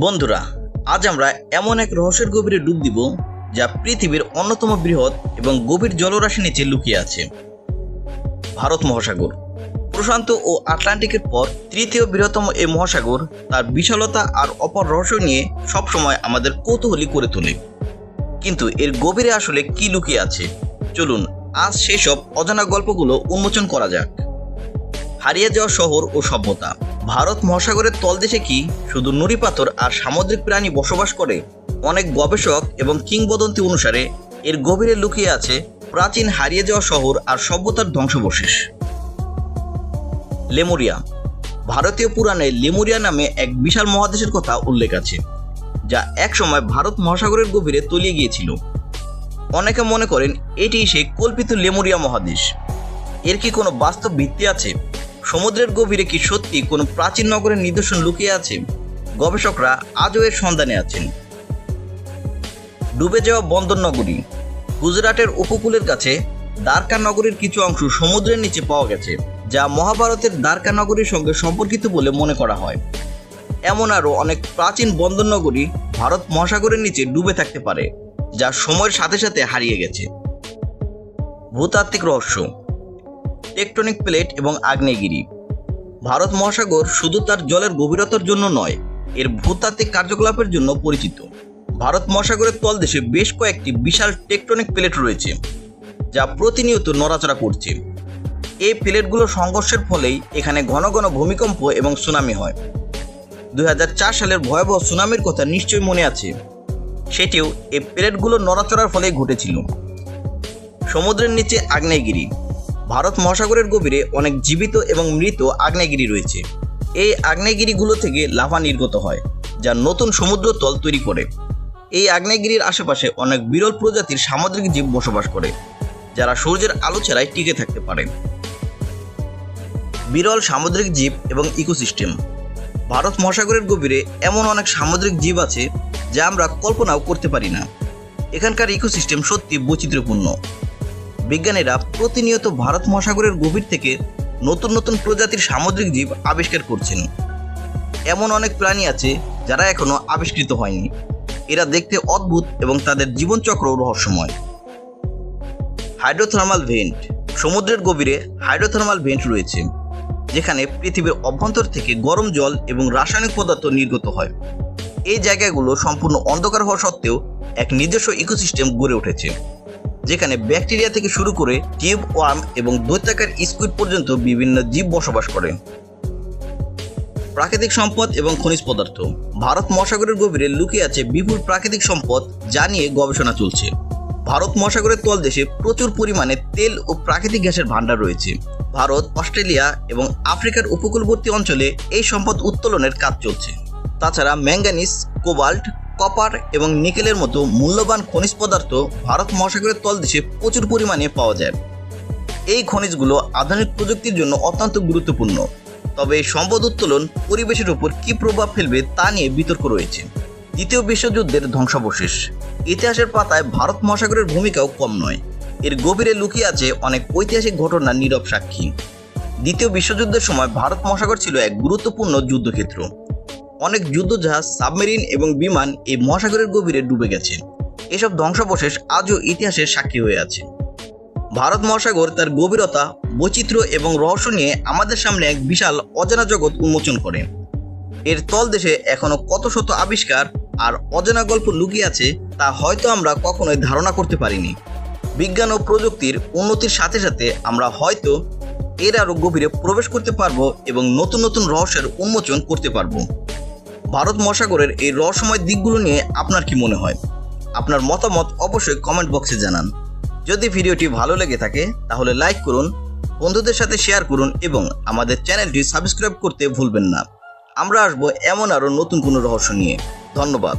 বন্ধুরা, আজ আমরা এমন এক রহস্যের গভীরে ডুব দিব যা পৃথিবীর অন্যতম বৃহৎ এবং গভীর জলরাশি নিচে লুকিয়ে আছে। ভারত মহাসাগর। প্রশান্ত ও আটলান্টিকের পর তৃতীয় বৃহত্তম এই মহাসাগর তার বিশালতা আর অপর রহস্য নিয়ে সবসময় আমাদের কৌতূহলী করে তোলে। কিন্তু এর গভীরে আসলে কি লুকিয়ে আছে? চলুন আজ সেসব অজানা গল্পগুলো উন্মোচন করা যাক। হারিয়ে যাওয়া শহর ও সভ্যতা। ভারত মহাসাগরের তলদেশে কি শুধু নুড়ি পাথর আর সামুদ্রিক প্রাণী বসবাস করে? অনেক গবেষক এবং কিংবদন্তি অনুসারে এর গভীরে লুকিয়ে আছে প্রাচীন হারিয়ে যাওয়া শহর আর সভ্যতার ধ্বংসবশেষ। লেমুরিয়া। ভারতীয় পুরাণে লেমুরিয়া নামে এক বিশাল মহাদেশের কথা উল্লেখ আছে, যা একসময় ভারত মহাসাগরের গভীরে তলিয়ে গিয়েছিল। অনেকে মনে করেন এটি সেই কল্পিত লেমুরিয়া মহাদেশ। এর কি কোনো বাস্তব ভিত্তি আছে? সমুদ্রের গভীরে কি সত্যি কোনো প্রাচীন নগরের নিদর্শন লুকিয়ে আছে? গবেষকরা আজও এর সন্ধানে আছেন। ডুবে যাওয়া বন্দর নগরী, গুজরাটের উপকূলের কাছে দ্বারকা নগরীর কিছু অংশ সমুদ্রের নিচে পাওয়া গেছে, যা মহাভারতের দ্বারকা নগরীর সঙ্গে সম্পর্কিত বলে মনে করা হয়। এমন আরও অনেক প্রাচীন বন্দর নগরী ভারত মহাসাগরের নিচে ডুবে থাকতে পারে, যা সময়ের সাথে সাথে হারিয়ে গেছে। ভূতাত্ত্বিক রহস্য টেকটনিক প্লেট এবং আগ্নেয়গিরি। ভারত মহাসাগর শুধু তার জলের গভীরতার জন্য নয়, এর ভূতাত্ত্বিক কার্যকলাপের জন্য পরিচিত। ভারত মহাসাগরের তলদেশে বেশ কয়েকটি বিশাল টেকটনিক প্লেট রয়েছে, যা প্রতিনিয়ত নড়াচড়া করছে। এই প্লেটগুলো সংঘর্ষের ফলেই এখানে ঘন ঘন ভূমিকম্প এবং সুনামি হয়। দুই হাজার চার সালের ভয়াবহ সুনামির কথা নিশ্চয়ই মনে আছে। সেটিও এই প্লেটগুলো নড়াচড়ার ফলেই ঘটেছিল। সমুদ্রের নিচে আগ্নেয়গিরি। ভারত মহাসাগরের গভীরে অনেক জীবিত এবং মৃত আগ্নেয়গিরি রয়েছে। এই আগ্নেয়গিরিগুলো থেকে লাভা নির্গত হয়, যা নতুন সমুদ্র তল তৈরি করে। এই আগ্নেয়গিরির আশেপাশে অনেক বিরল প্রজাতির সামুদ্রিক জীব বসবাস করে, যারা সূর্যের আলো ছাড়াই টিকে থাকতে পারে। বিরল সামুদ্রিক জীব এবং ইকোসিস্টেম। ভারত মহাসাগরের গভীরে এমন অনেক সামুদ্রিক জীব আছে, যা আমরা কল্পনাও করতে পারি না। এখানকার ইকোসিস্টেম সত্যি বৈচিত্র্যপূর্ণ। বিজ্ঞানীরা প্রতিনিয়ত ভারত মহাসাগরের গভীর থেকে নতুন নতুন প্রজাতির সামুদ্রিক জীব আবিষ্কার করছেন। এমন অনেক প্রাণী আছে যারা এখনও আবিষ্কৃত হয়নি। এরা দেখতে অদ্ভুত এবং তাদের জীবনচক্র রহস্যময়। Hydrothermal vent. সমুদ্রের গভীরে হাইড্রোথার্মাল ভেন্ট রয়েছে, যেখানে পৃথিবীর অভ্যন্তর থেকে গরম জল এবং রাসায়নিক পদার্থ নির্গত হয়। এই জায়গাগুলো সম্পূর্ণ অন্ধকার হওয়া সত্ত্বেও এক নিজস্ব ইকোসিস্টেম গড়ে উঠেছে। যেখানে ব্যাকটেরিয়া থেকে শুরু করে টিউব ওয়ার্ম এবং দৈত্যাকার স্কুইড পর্যন্ত বিভিন্ন জীব বসবাস করে। প্রাকৃতিক সম্পদ এবং খনিজ পদার্থ। ভারত মহাসাগরের গভীরে লুকিয়ে আছে বিপুল প্রাকৃতিক সম্পদ যা নিয়ে গবেষণা চলছে। ভারত মহাসাগরের তলদেশে প্রচুর পরিমাণে তেল ও প্রাকৃতিক গ্যাসের ভান্ডার রয়েছে। ভারত, অস্ট্রেলিয়া এবং আফ্রিকার উপকূলবর্তী অঞ্চলে এই সম্পদ উত্তোলনের কাজ চলছে। তাছাড়া ম্যাঙ্গানিজ কোবাল্ট কপার এবং নিকেলের মতো মূল্যবান খনিজ পদার্থ ভারত মহাসাগরের তলদেশে প্রচুর পরিমাণে পাওয়া যায়। এই খনিজগুলো আধুনিক প্রযুক্তির জন্য অত্যন্ত গুরুত্বপূর্ণ। তবে এই সম্পদ উত্তোলন পরিবেশের উপর কী প্রভাব ফেলবে তা নিয়ে বিতর্ক রয়েছে। দ্বিতীয় বিশ্বযুদ্ধের ধ্বংসাবশেষ। ইতিহাসের পাতায় ভারত মহাসাগরের ভূমিকাও কম নয়। এর গভীরে লুকিয়ে আছে অনেক ঐতিহাসিক ঘটনার নীরব সাক্ষী। দ্বিতীয় বিশ্বযুদ্ধের সময় ভারত মহাসাগর ছিল এক গুরুত্বপূর্ণ যুদ্ধক্ষেত্র। অনেক যুদ্ধজাহাজ, সাবমেরিন এবং বিমান এই মহাসাগরের গভীরে ডুবে গেছে। এসব ধ্বংসাবশেষ আজও ইতিহাসের সাক্ষী হয়ে আছে। ভারত মহাসাগর তার গভীরতা, বৈচিত্র্য এবং রহস্য নিয়ে আমাদের সামনে এক বিশাল অজানা জগৎ উন্মোচন করে। এর তলদেশে এখনও কত শত আবিষ্কার আর অজানা গল্প লুকিয়ে আছে তা হয়তো আমরা কখনোই ধারণা করতে পারিনি। বিজ্ঞান ও প্রযুক্তির উন্নতির সাথে সাথে আমরা হয়তো এর আরও গভীরে প্রবেশ করতে পারব এবং নতুন নতুন রহস্যের উন্মোচন করতে পারব। ভারত মহাসাগরের এই রহস্যময় দিকগুলো নিয়ে আপনার কি মনে হয়? আপনার মতামত অবশ্যই কমেন্ট বক্সে জানান। যদি ভিডিওটি ভালো লেগে থাকে, তাহলে লাইক করুন, বন্ধুদের সাথে শেয়ার করুন এবং আমাদের চ্যানেলটি সাবস্ক্রাইব করতে ভুলবেন না। আমরা আসব এমন আরও নতুন কোনো রহস্য নিয়ে। ধন্যবাদ।